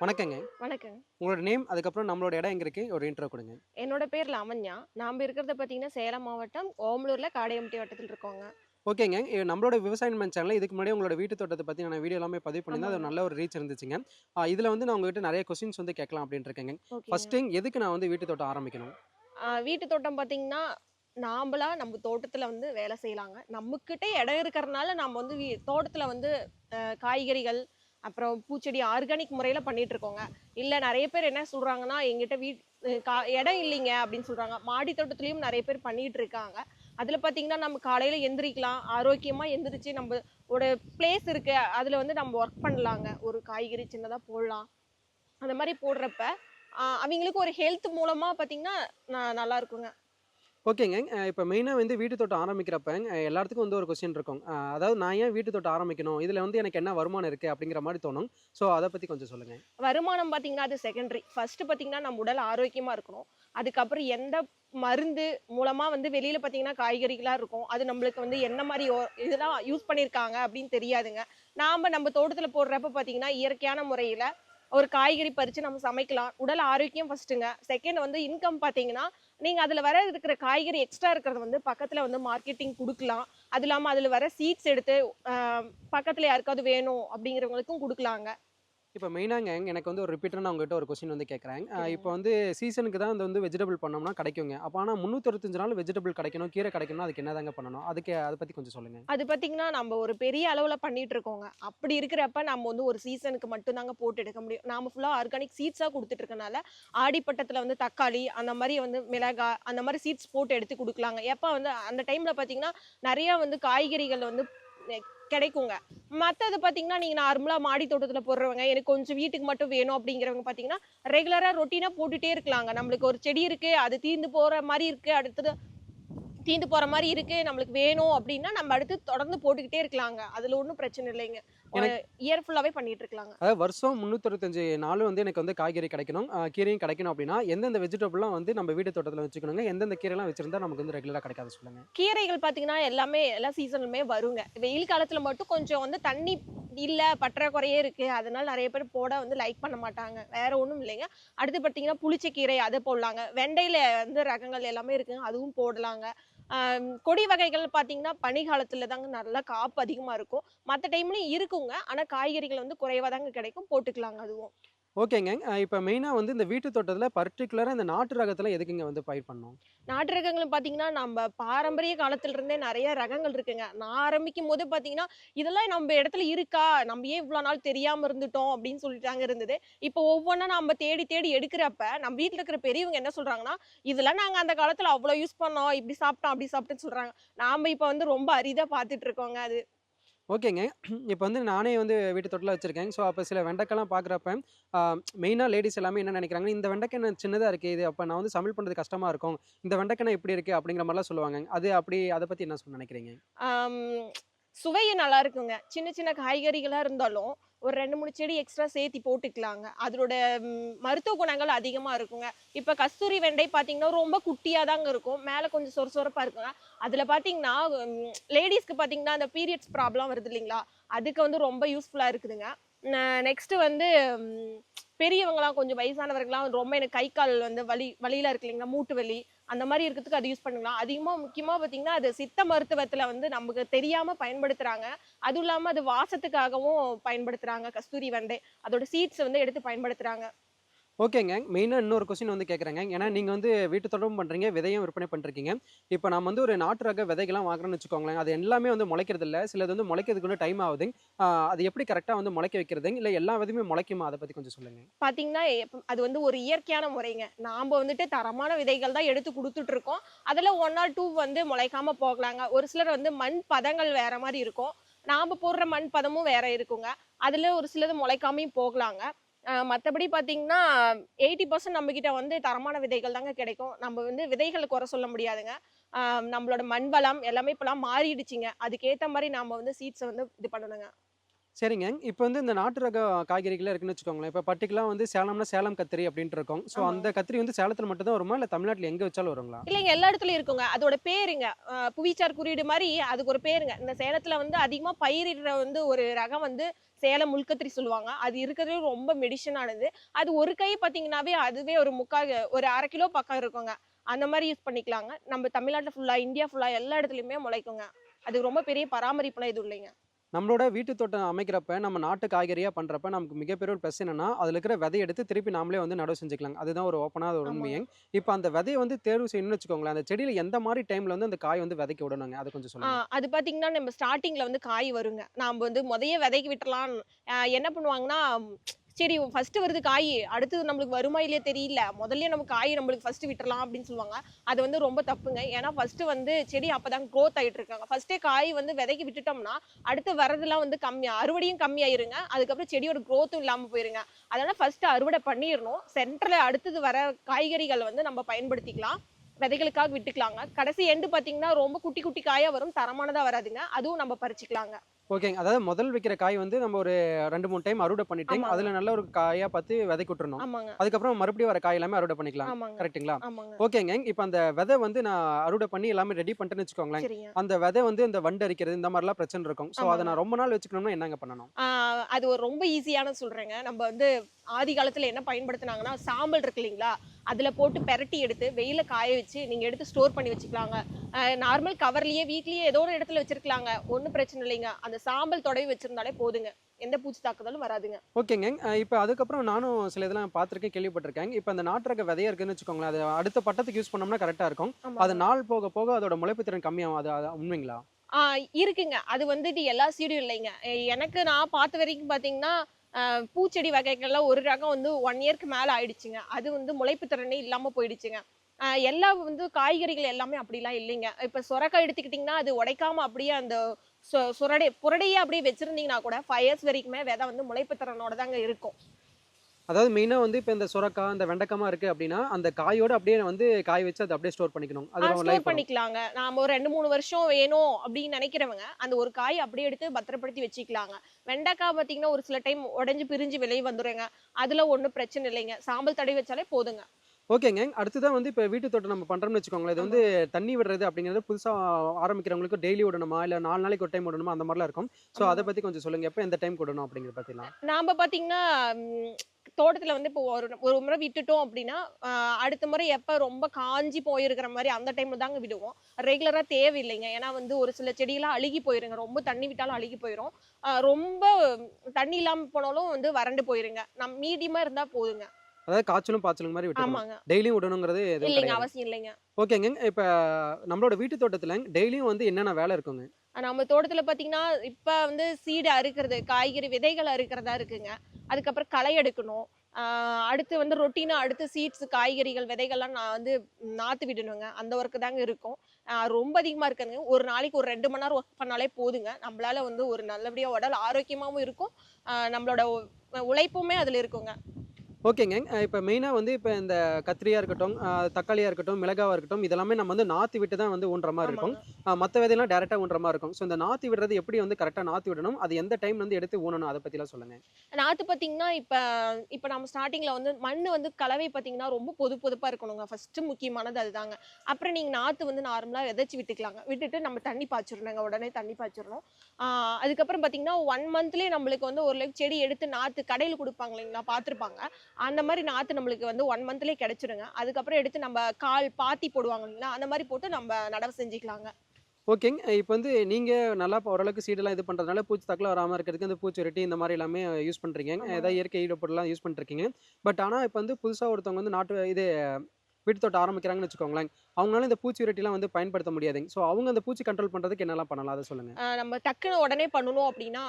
வணக்கங்க. வணக்கங்க. உங்களோட நேம் அதுக்கப்புறம் நம்மளோட இடம் எங்க இருக்கு? ஒரு இன்ட்ரோ கொடுங்க. என்னோட பேர் லாவண்யா. நாம் இருக்கிறத பார்த்தீங்கன்னா சேலம் மாவட்டம் ஓமலூரில் காடையம்பட்டி வட்டத்தில் இருக்கோங்க. ஓகேங்க. நம்மளோட விவசாயம் மன் சேனல் இதுக்கு முன்னாடி உங்களோட வீட்டு தோட்டத்தை பற்றி நான் வீடியோ எல்லாமே பதிவு பண்ணியிருந்தேன். அது. நல்ல ஒரு ரீச் இருந்துச்சுங்க. இதில் வந்து நான் உங்ககிட்ட நிறைய கொஸ்டின்ஸ் வந்து கேட்கலாம் அப்படின்னு இருக்கேங்க ஃபர்ஸ்ட் எதுக்கு நான் வந்து வீட்டு தோட்டம் ஆரம்பிக்கணும்? வீட்டு தோட்டம் பார்த்தீங்கன்னா நாம்பளா நம்ம தோட்டத்தில் வந்து வேலை செய்யலாங்க. நம்மக்கிட்ட இடம் இருக்கிறனால நம்ம வந்து தோட்டத்துல வந்து காய்கறிகள் அப்புறம் பூச்செடி ஆர்கானிக் முறையில் பண்ணிட்டு இருக்கோங்க. இல்லை நிறைய பேர் என்ன சொல்கிறாங்கன்னா எங்கிட்ட வீட் கா இடம் இல்லைங்க அப்படின்னு சொல்கிறாங்க மாடி தோட்டத்துலேயும் நிறைய பேர் பண்ணிட்டு இருக்காங்க. அதில் பார்த்தீங்கன்னா நம்ம காலையில் எந்திரிக்கலாம். ஆரோக்கியமாக எந்திரிச்சு நம்ம ஒரு பிளேஸ் இருக்கு. அதில் வந்து நம்ம ஒர்க் பண்ணலாங்க. ஒரு காய்கறி சின்னதாக போடலாம். அந்த மாதிரி போடுறப்ப அவங்களுக்கு ஒரு ஹெல்த் மூலமாக பார்த்தீங்கன்னா நான் நல்லா இருக்குங்க. ஓகேங்க. இப்போ மெயினாக வந்து வீட்டு தோட்டம் ஆரம்பிக்கிறப்ப எல்லாத்துக்கும் வந்து ஒரு கொஸ்டின் இருக்கும். அதாவது நான் ஏன் வீட்டு தோட்டம் ஆரம்பிக்கணும்? இதில் வந்து எனக்கு என்ன வருமானம் இருக்குது அப்படிங்கிற மாதிரி தோணும். ஸோ அதை பற்றி கொஞ்சம் சொல்லுங்கள் வருமானம் பார்த்தீங்கன்னா அது செகண்டரி ஃபர்ஸ்ட் பார்த்தீங்கன்னா நம்ம உடல் ஆரோக்கியமாக இருக்கணும். அதுக்கப்புறம் எந்த மருந்து மூலமாக வந்து வெளியில் பார்த்தீங்கன்னா காய்கறிகளாக இருக்கும். அது நம்மளுக்கு வந்து என்ன மாதிரி ஓ- இதெல்லாம் யூஸ் பண்ணியிருக்காங்க அப்படின்னு தெரியாதுங்க. நாம் நம்ம தோட்டத்தில் போடுறப்ப பார்த்தீங்கன்னா இயற்கையான முறையில் ஒரு காய்கறி பறித்து நம்ம சமைக்கலாம். உடல் ஆரோக்கியம் ஃபர்ஸ்ட்டுங்க செகண்ட் வந்து இன்கம் பார்த்தீங்கன்னா நீங்கள் அதில் வர இருக்கிற காய்கறி எக்ஸ்ட்ரா இருக்கிறத வந்து பக்கத்தில் வந்து மார்க்கெட்டிங் கொடுக்கலாம். அது இல்லாமல் அதில் வர சீட்ஸ் எடுத்து பக்கத்தில் யாருக்காவது வேணும் அப்படிங்கிறவங்களுக்கும் கொடுக்கலாங்க. இப்போ மெயினாங்க எனக்கு வந்து ஒரு ரிப்பீட்டர் நான் உங்ககிட்ட ஒரு கொஸ்டின் வந்து கேட்குறேன். இப்போ வந்து சீசனுக்கு தான் வந்து வெஜிடபிள் பண்ணோம்னா கிடைக்குங்க. அப்போ ஆனால் முந்நூற்றறுபத்தஞ்சு நாள் வெஜிடபிள் கிடைக்கணும் கீரை கிடைக்கணும் அதுக்கு என்னதாங்க பண்ணணும்? அதுக்கு அதை பற்றி கொஞ்சம் சொல்லுங்கள் அது பார்த்தீங்கன்னா நம்ம ஒரு பெரிய அளவில் பண்ணிட்டு இருக்கோங்க. அப்படி இருக்கிறப்ப நம்ம வந்து ஒரு சீசனுக்கு மட்டும்தாங்க போட்டு எடுக்க முடியும். நாம ஃபுல்லாக ஆர்கானிக் சீட்ஸாக கொடுத்துட்டு இருக்கனால ஆடிப்பட்டத்தில் வந்து தக்காளி அந்த மாதிரி வந்து மிளகாய் அந்த மாதிரி சீட்ஸ் போட்டு எடுத்து கொடுக்கலாங்க. எப்போ வந்து அந்த டைமில் பார்த்தீங்கன்னா நிறையா வந்து காய்கறிகள் வந்து கிடைக்குங்க. மற்றது பார்த்தீங்கன்னா நீங்கள் நார்மலாக மாடி தோட்டத்தில் போடுறவங்க எனக்கு கொஞ்சம் வீட்டுக்கு மட்டும் வேணும் அப்படிங்கிறவங்க பார்த்தீங்கன்னா ரெகுலராக ரொட்டீனாக போட்டுட்டே இருக்கலாங்க. நம்மளுக்கு ஒரு செடி இருக்குது அது தீர்ந்து போகிற மாதிரி இருக்குது அடுத்தது தீந்து போற மாதிரி இருக்கு நம்மளுக்கு வேணும் அப்படின்னா நம்ம அடுத்து தொடர்ந்து போட்டுக்கிட்டே இருக்கலாங்க. அதுல ஒன்றும் பிரச்சனை இல்லைங்க. இயர் ஃபுல்லாவே பண்ணிட்டு இருக்கலாங்க. அதாவது வருஷம் முந்நூற்றறுபத்தஞ்சு நாள் வந்து எனக்கு வந்து காய்கறி கிடைக்கணும். கீரையும் கிடைக்கணும் அப்படின்னா எந்தெந்த வெஜிடபிள்லாம் வந்து நம்ம வீட்டு தோட்டத்தில் வச்சுக்கணுங்க. எந்தெந்த கீரைலாம் வச்சிருந்தா நமக்கு வந்து ரெகுலராக கிடைக்காது சொல்லுங்க. கீரைகள் பாத்தீங்கன்னா எல்லாமே எல்லா சீசனுமே வருங்க. வெயில் காலத்துல மட்டும் கொஞ்சம் வந்து தண்ணி இல்ல பற்றாக்குறையே இருக்கு. அதனால நிறைய பேர் போட வந்து லைக் பண்ண மாட்டாங்க. வேற ஒண்ணும் இல்லைங்க. அடுத்து பார்த்தீங்கன்னா புளிச்சக்கீரை அதை போடலாங்க. வெண்டையில வந்து ரகங்கள் எல்லாமே இருக்குங்க. அதுவும் போடலாங்க. கொடி வகைகள் பார்த்தீங்கன்னா பனிகாலத்தில் தாங்க நல்லா காப்பு அதிகமாக இருக்கும். மற்ற டைம்லையும் இருக்குங்க. ஆனால் காய்கறிகள் வந்து குறைவாக தாங்க கிடைக்கும். போட்டுக்கலாங்க அதுவும். ஓகேங்க. இப்போ மெயினாக வந்து இந்த வீட்டு தோட்டத்தில் பர்டிகுலராக இந்த நாட்டு ரகத்தில் எதுக்குங்க வந்து பயிர் பண்ணோம் நாட்டு ரகங்கள் பார்த்தீங்கன்னா நம்ம பாரம்பரிய காலத்துல இருந்தே நிறைய ரகங்கள் இருக்குங்க. நான் ஆரம்பிக்கும் போது பார்த்தீங்கன்னா இதெல்லாம் நம்ம இடத்துல இருக்கா? நம்ம ஏன் இவ்வளோ நாள் தெரியாமல் இருந்துட்டோம்? அப்படின்னு சொல்லிட்டாங்க இருந்தது. இப்போ ஒவ்வொன்றா நம்ம தேடி தேடி எடுக்கிறப்ப நம்ம வீட்டில் இருக்கிற பெரியவங்க என்ன சொல்கிறாங்கன்னா இதெல்லாம் நாங்கள் அந்த காலத்தில் அவ்வளோ யூஸ் பண்ணோம். இப்படி சாப்பிட்டோம் அப்படி சாப்பிட்டோன்னு சொல்கிறாங்க நாம் இப்போ வந்து ரொம்ப அரிதாக பார்த்துட்டு இருக்கோங்க அது. ஓகேங்க. இப்போ வந்து நானே வந்து வீட்டு தொட்டில் வச்சுருக்கேன். ஸோ அப்போ சில வெண்டைக்கெல்லாம் பார்க்குறப்ப மெயினாக லேடிஸ் எல்லாமே என்ன நினைக்கிறாங்க இந்த வெண்டைக்காய் என்ன சின்னதாக இருக்குது இது அப்போ நான் வந்து சமையல் பண்ணுறது கஷ்டமாக இருக்கும். இந்த வெண்டைக்காய் இப்படி இருக்குது அப்படிங்கிற மாதிரிலாம் சொல்லுவாங்க. அது அப்படி அதை பற்றி என்ன சொல்ல நினைக்கிறீங்க? ஆம், சுவையும் நல்லா இருக்குங்க. சின்ன சின்ன காய்கறிகளாக இருந்தாலும் ஒரு ரெண்டு மூணு செடி எக்ஸ்ட்ரா சேர்த்தி போட்டுக்கலாங்க. அதோட மருத்துவ குணங்கள் அதிகமாக இருக்குங்க. இப்போ கஸ்தூரி வெண்டை பார்த்தீங்கன்னா ரொம்ப குட்டியாக தாங்க இருக்கும். மேலே கொஞ்சம் சொர சொரப்பாக இருக்குங்க. அதில் பார்த்தீங்கன்னா லேடிஸ்க்கு பார்த்தீங்கன்னா அந்த பீரியட்ஸ் ப்ராப்ளம் வருது இல்லைங்களா? அதுக்கு வந்து ரொம்ப யூஸ்ஃபுல்லாக இருக்குதுங்க. நெக்ஸ்ட்டு வந்து பெரியவங்களாம் கொஞ்சம் வயசானவர்கள்லாம் ரொம்ப எனக்கு கை கால் வந்து வலி வலியில இருக்கு இல்லைங்களா? மூட்டு வலி. அந்த மாதிரி இருக்கிறதுக்கு அது யூஸ் பண்ணலாம். அதிகமாக முக்கியமாக பார்த்தீங்கன்னா அது சித்த மருத்துவத்தில் வந்து நமக்கு தெரியாமல் பயன்படுத்துகிறாங்க அதுவும் இல்லாமல் அது வாசத்துக்காகவும் பயன்படுத்துகிறாங்க கஸ்தூரி வெண்டை அதோட சீட்ஸ் வந்து எடுத்து பயன்படுத்துகிறாங்க ஓகேங்க. மெயினாக இன்னொரு கொஸ்டின் வந்து கேட்குறேங்க. ஏன்னா நீங்கள் வந்து வீட்டு தொடர்பு பண்ணுறீங்க விதையும் விற்பனை பண்ணிருக்கீங்க இப்போ நம்ம வந்து ஒரு நாட்டு ரக விதைகள்லாம் வாங்குறோம்னு வச்சுக்கோங்களேன் அது எல்லாமே வந்து முளைக்கிறது இல்லை. சிலது வந்து முளைக்கிறதுக்கு வந்து டைம் ஆகுது. அது எப்படி கரெக்டாக வந்து முளைக்க வைக்கிறது? இல்லை எல்லா விதையுமே முளைக்குமா? அதை பற்றி கொஞ்சம் சொல்லுங்கள் பார்த்தீங்கன்னா அது வந்து ஒரு இயற்கையான முறைங்க. நாம் வந்துட்டு தரமான விதைகள் தான் எடுத்து கொடுத்துட்டு இருக்கோம். அதில் ஒன் ஆர் டூ வந்து முளைக்காம போகலாங்க. ஒரு சிலர் வந்து மண் பதங்கள் வேற மாதிரி இருக்கும். நாம் போடுற மண் பதமும் வேற இருக்குங்க. அதில் ஒரு சிலது முளைக்காமையும் போகலாங்க. மற்றபடி பார்த்தீங்கன்னா எயிட்டி பர்சன்ட் நம்மக்கிட்ட வந்து தரமான விதைகள் தாங்க கிடைக்கும். நம்ம வந்து விதைகளை குறை சொல்ல முடியாதுங்க. ஆஹ் நம்மளோட மண் வளம் எல்லாமே இப்போலாம் மாறிடுச்சுங்க. அதுக்கேற்ற மாதிரி நாம் வந்து சீட்ஸை வந்து இது பண்ணணுங்க. சரிங்க. இப்போ வந்து இந்த நாட்டு ரக காய்கறிகள் இருக்குன்னு வச்சுக்கோங்களேன். இப்போ பர்டிகுலராக வந்து சேலம்னா சேலம் கத்திரி அப்படின்ட்டு இருக்கும். ஸோ. அந்த கத்திரி வந்து சேலத்தில் மட்டும் தான் வருமா? இல்லை தமிழ்நாட்டில் எங்கே வச்சாலும் வருங்களா? இல்லைங்க எல்லா இடத்துலயும் இருக்குங்க. அதோட பேருங்க. அஹ் புவிசார் குறியீடு மாதிரி அதுக்கு ஒரு பேருங்க. இந்த சேலத்துல வந்து அதிகமா பயிரிடுற வந்து ஒரு ரகம் வந்து சேலம் முள்கத்திரி சொல்லுவாங்க. அது இருக்கிறதுல ரொம்ப மெடிசனானது அது ஒரு கை பாத்தீங்கன்னாவே அதுவே ஒரு முக்கால் ஒரு அரை கிலோ பக்கம் இருக்குங்க. அந்த மாதிரி யூஸ் பண்ணிக்கலாங்க. நம்ம தமிழ்நாட்டுல ஃபுல்லா இந்தியா ஃபுல்லா எல்லா இடத்துலயுமே முளைக்குங்க. அது ரொம்ப பெரிய பராமரிப்புலாம் எதுவும் இல்லைங்க. நம்மளோட வீட்டு தோட்டம் அமைக்கிறப்ப நம்ம நாட்டு காய்கறியாக பண்ணுறப்ப நமக்கு மிகப்பெரிய ஒரு ப்ளஸ் என்னன்னா அதில் இருக்கிற விதையை எடுத்து திருப்பி நாமளே வந்து நடவு செஞ்சுக்கலாம் அதுதான் ஒரு ஓப்பனாக ஒரு ஆமாங்க. உண்மையை இப்போ அந்த விதையை வந்து தேர்வு செய்யணும்னு வச்சுக்கோங்களேன் அந்த செடியில் எந்த மாதிரி டைமில் வந்து அந்த காய் வந்து விதைக்க விடணுங்க? அது கொஞ்சம் ஆ, சொல்லுங்க. அது பாத்தீங்கன்னா நம்ம ஸ்டார்டிங்ல வந்து காய் வருங்க. நாம வந்து முதைய விதைக்கு விட்டுறலாம். ஆஹ் என்ன பண்ணுவாங்கன்னா சரி ஃபஸ்ட்டு வருது காய். அடுத்தது நம்மளுக்கு வருமா இல்லையா தெரியல. முதல்ல நம்ம காய் நம்மளுக்கு ஃபஸ்ட்டு விட்டுறலாம் அப்படின்னு சொல்லுவாங்க. அது வந்து ரொம்ப தப்புங்க. ஏன்னா ஃபஸ்ட்டு வந்து செடி அப்போதான் க்ரோத் ஆகிட்டு இருக்காங்க. ஃபஸ்ட்டே காய் வந்து விதைக்கு விட்டுட்டோம்னா அடுத்து வரதுலாம் வந்து கம்மியாக அறுவடையும் கம்மியாயிருங்க அதுக்கப்புறம் செடியோட க்ரோத்தும் இல்லாமல் போயிருங்க. அதனால ஃபர்ஸ்ட் அறுவடை பண்ணிடணும். சென்டர்ல அடுத்தது வர காய்கறிகள் வந்து நம்ம பயன்படுத்திக்கலாம். விதைகளுக்காக விட்டுக்கலாங்க. கடைசி எண்டு பார்த்தீங்கன்னா ரொம்ப குட்டி குட்டி காயாக வரும். தரமானதாக வராதுங்க. அதுவும் நம்ம பறிச்சுக்கலாங்க. ஓகேங்க. அதாவது முதல் வைக்கிற காய் வந்து நம்ம ஒரு ரெண்டு மூணு டைம் அறுவடை பண்ணிட்டேங்க. அதில் நல்ல ஒரு காயாக பார்த்து விதைக்கு விட்டுறணும். அதுக்கப்புறம் மறுபடியும் வர காய் எல்லாமே அறுவடை பண்ணிக்கலாம். கரெக்ட்டுங்களா? ஓகேங்க. இப்போ அந்த விதை வந்து நான் அறுவடை பண்ணி எல்லாமே ரெடி பண்ணிட்டேன்னு வச்சுக்கோங்களேன். அந்த விதை வந்து இந்த வண்டு அரிக்கிறது இந்த மாதிரிலாம் பிரச்சனை இருக்கும். ஸோ அதை. நான் ரொம்ப நாள் வச்சுக்கணும்னா என்னங்க பண்ணணும்? அது ஒரு ரொம்ப ஈஸியான சொல்றேங்க. நம்ம வந்து ஆதி காலத்துல என்ன பயன்படுத்துனாங்கன்னா சாம்பல் இருக்கு இல்லைங்களா? அதுல போட்டு பெரட்டி எடுத்து வெயில காய வச்சு நீங்க எடுத்து ஸ்டோர் பண்ணி வச்சுக்கலாங்க. நார்மல் கவர்லயே வீட்லயே ஏதோ ஒரு இடத்துல வச்சிருக்கலாங்க. ஒன்றும் பிரச்சனை இல்லைங்க. அந்த சாம்பல் தொடவி வச்சிருந்தாலே போதுங்க. எந்த பூச்சி தாக்குதலும் வராதுங்க. ஓகேங்க. இப்போ அதுக்கப்புறம் நானும் சில இதெல்லாம் பார்த்துருக்கேன் கேள்விப்பட்டிருக்கேன். இப்போ அந்த நாட்டு ரக விதையா இருக்குன்னு வச்சுக்கோங்களேன் அது அடுத்த பட்டத்துக்கு யூஸ் பண்ணோம்னா கரெக்டாக இருக்கும். அது நாள் போக போக அதோட முளைப்பு திறன் கம்மியாகும். அது உண்மைங்களா? இருக்குங்க. அது வந்துட்டு எல்லா சீடும் இல்லைங்க. எனக்கு நான் பார்த்த வரைக்கும் பாத்தீங்கன்னா ஆஹ் பூச்செடி வகைகள்லாம் ஒரு ரகம் வந்து ஒன் இயர்க்கு மேல ஆயிடுச்சுங்க. அது வந்து முளைப்பு திறனே இல்லாம போயிடுச்சுங்க. எல்லா வந்து காய்கறிகள் எல்லாமே அப்படிலாம் இல்லைங்க. இப்ப சொரக்காய் எடுத்துக்கிட்டிங்கன்னா அது உடைக்காம அப்படியே அந்த சொ- சுரடை புரடையே அப்படியே வச்சிருந்தீங்கன்னா கூட ஃபைவ் இயர்ஸ் வரைக்குமே விதை வந்து முளைப்பு திறனோட தாங்க இருக்கும். அதாவது மெயினாக வந்து இப்போ இந்த சுரக்காய் இந்த வெண்டைக்காமா இருக்கு அப்படின்னா அந்த காயோட அப்படியே வந்து காய வச்சு அதை அப்படியே ஸ்டோர் பண்ணிக்கணும். அது ஸ்டோர் பண்ணிக்கலாங்க. நாம ஒரு ரெண்டு மூணு வருஷம் வேணும் அப்படின்னு நினைக்கிறவங்க அந்த ஒரு காய் அப்படியே எடுத்து பத்திரப்படுத்தி வச்சுக்கலாங்க. வெண்டைக்காய் பார்த்தீங்கன்னா ஒரு சில டைம் உடைஞ்சு பிரிஞ்சு வெளியே வந்துருங்க. அதுல ஒன்றும் பிரச்சனை இல்லைங்க. சாம்பல் தடவி வச்சாலே போதுங்க. ஓகேங்க. அடுத்ததான் வந்து இப்போ வீட்டு தோட்டம் நம்ம பண்ணுறோம்னு வச்சுக்கோங்களேன். இது வந்து தண்ணி விடுறது அப்படிங்கிறது புதுசாக ஆரம்பிக்கிறவங்களுக்கு டெய்லி விடணுமா? இல்லை நாலு நாளைக்கு ஒரு டைம் விடணுமா? அந்த மாதிரிலாம் இருக்கும். ஸோ அதை பற்றி கொஞ்சம் சொல்லுங்க. எப்போ எந்த டைம் விடணும் அப்படிங்கிறத பற்றிலாம் நாம பாத்தீங்கன்னா ம், தோட்டத்துல வந்து இப்போ ஒரு ஒரு முறை விட்டுட்டோம் அப்படின்னா அடுத்த முறை எப்ப ரொம்ப காஞ்சி போயிருக்கிற மாதிரி அந்த டைம்ல தாங்க விடுவோம். ரெகுலரா தேவையில்லைங்க. ஏன்னா வந்து ஒரு சில செடியெல்லாம் அழுகி போயிருங்க. ரொம்ப தண்ணி விட்டாலும் அழுகி போயிரும். ஆஹ், ரொம்ப தண்ணி இல்லாம போனாலும் வந்து வறண்டு போயிருங்க. நம் மீடியமா இருந்தா போதுங்க. அதாவது காய்ச்சலும் பாய்ச்சலும் மாதிரி ஆமாங்க. டெய்லியும் விடணுங்கிறது இல்லைங்க அவசியம் இல்லைங்க. ஓகேங்க இப்போ நம்மளோட வீட்டு தோட்டத்தில் டெய்லியும் வந்து என்னென்ன வேலை இருக்குங்க? நம்ம தோட்டத்துல பாத்தீங்கன்னா இப்ப வந்து சீடு அறுக்கிறது காய்கறி விதைகள் அறுக்கிறதா இருக்குங்க. அதுக்கப்புறம் களை எடுக்கணும். அடுத்து வந்து ரொட்டீனா அடுத்து சீட்ஸ் காய்கறிகள் விதைகள்லாம் நான் வந்து நாத்து விடணுங்க. அந்த ஒர்க்கு தாங்க இருக்கும். ரொம்ப அதிகமா இருக்குங்க ஒரு நாளைக்கு ஒரு ரெண்டு மணி நேரம் ஒர்க் பண்ணாலே போதுங்க. நம்மளால வந்து ஒரு நல்லபடியா உடல் ஆரோக்கியமாவும் இருக்கும். நம்மளோட உழைப்புமே அதுல இருக்குங்க. ஓகேங்க. இப்போ மெயினாக வந்து இப்போ இந்த கத்திரியாக இருக்கட்டும் தக்காளியாக இருக்கட்டும் மிளகாவாக இருக்கட்டும் இதெல்லாமே நம்ம வந்து நாற்று விட்டு தான் வந்து ஊன்ற மாதிரி இருக்கும். மற்ற விதையெல்லாம் டேரெக்டாக ஊன்ற மாதிரி இருக்கும். ஸோ இந்த நாற்று விடுறது எப்படி வந்து கரெக்டாக நாற்று விடணும்? அது எந்த டைம் வந்து எடுத்து ஊனணும் அதை பற்றிலாம் சொல்லுங்க. நாத்து பாத்தீங்கன்னா இப்ப இப்ப நம்ம ஸ்டார்டிங்ல வந்து மண் வந்து கலவை பாத்தீங்கன்னா ரொம்ப பொது பொதுப்பா இருக்கணுங்க. ஃபர்ஸ்ட் முக்கியமானது அதுதாங்க. அப்புறம் நீங்க நாத்து வந்து நார்மலா விதைச்சு விட்டுக்கலாங்க. விட்டுட்டு நம்ம தண்ணி பாய்ச்சிடணுங்க உடனே தண்ணி பாய்ச்சிடணும் அதுக்கப்புறம் பாத்தீங்கன்னா ஒன் மந்த்லயே நம்மளுக்கு வந்து ஒரு செடி எடுத்து நாத்து கடையில கொடுப்பாங்க இல்லைங்களா? பார்த்திருப்பாங்க அந்த மாதிரி நாத்து நம்மளுக்கு வந்து ஒன் மந்த்லயே கிடைச்சிருங்க. அதுக்கப்புறம் எடுத்து நம்ம கால் பாத்தி போடுவாங்க இல்லைங்களா? அந்த மாதிரி போட்டு நம்ம நடவு செஞ்சுக்கலாங்க. ஓகேங்க. இப்போ வந்து நீங்கள் நல்லா ஓரளவுக்கு சீடெல்லாம் இது பண்ணுறதுனால பூச்சி தக்கல வராமல் இருக்கிறதுக்கு இந்த பூச்சிரட்டி இந்த மாதிரி எல்லாமே யூஸ் பண்ணுறீங்க. ஏதாவது இயற்கை ஈடுபடலாம் யூஸ் பண்ணிருக்கீங்க பட் ஆனால் இப்போ வந்து புதுசாக ஒருத்தவங்க வந்து நாட்டு இது வீட்டு தோட்டம் ஆரம்பிக்கிறாங்கன்னு வச்சுக்கோங்களேன். அவங்களால இந்த பூச்சி விரட்டிலாம் வந்து பயன்படுத்த முடியாதுங்க. ஸோ அவங்க அந்த பூச்சி கண்ட்ரோல் பண்ணுறதுக்கு என்னெல்லாம் பண்ணலாம்? அதை சொல்லுங்கள் நம்ம டக்குன்னு உடனே பண்ணணும் அப்படின்னா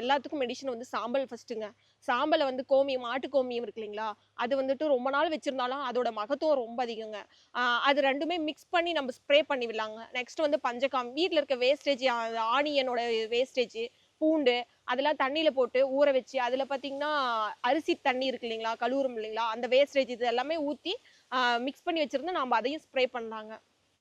எல்லாத்துக்கும் மெடிசன் வந்து சாம்பல் ஃபர்ஸ்ட்டுங்க சாம்பலை வந்து கோமியம் மாட்டு கோமியம் இருக்கு இல்லைங்களா? அது வந்துட்டு ரொம்ப நாள் வச்சுருந்தாலும் அதோட மகத்துவம் ரொம்ப அதிகங்க. அது ரெண்டுமே மிக்ஸ் பண்ணி நம்ம ஸ்ப்ரே பண்ணி விடலாங்க நெக்ஸ்ட் வந்து பஞ்சகாம். வீட்டில் இருக்க வேஸ்டேஜ் ஆனியனோட வேஸ்டேஜ் பூண்டு அதெல்லாம் தண்ணியில் போட்டு ஊற வச்சு அதில் பார்த்தீங்கன்னா அரிசி தண்ணி இருக்கு இல்லைங்களா? கழுவுறோம் இல்லைங்களா? அந்த வேஸ்டேஜ் இது எல்லாமே ஊற்றி மிக்ஸ் பண்ணி வச்சுருந்து நம்ம அதையும் ஸ்ப்ரே பண்ணலாங்க.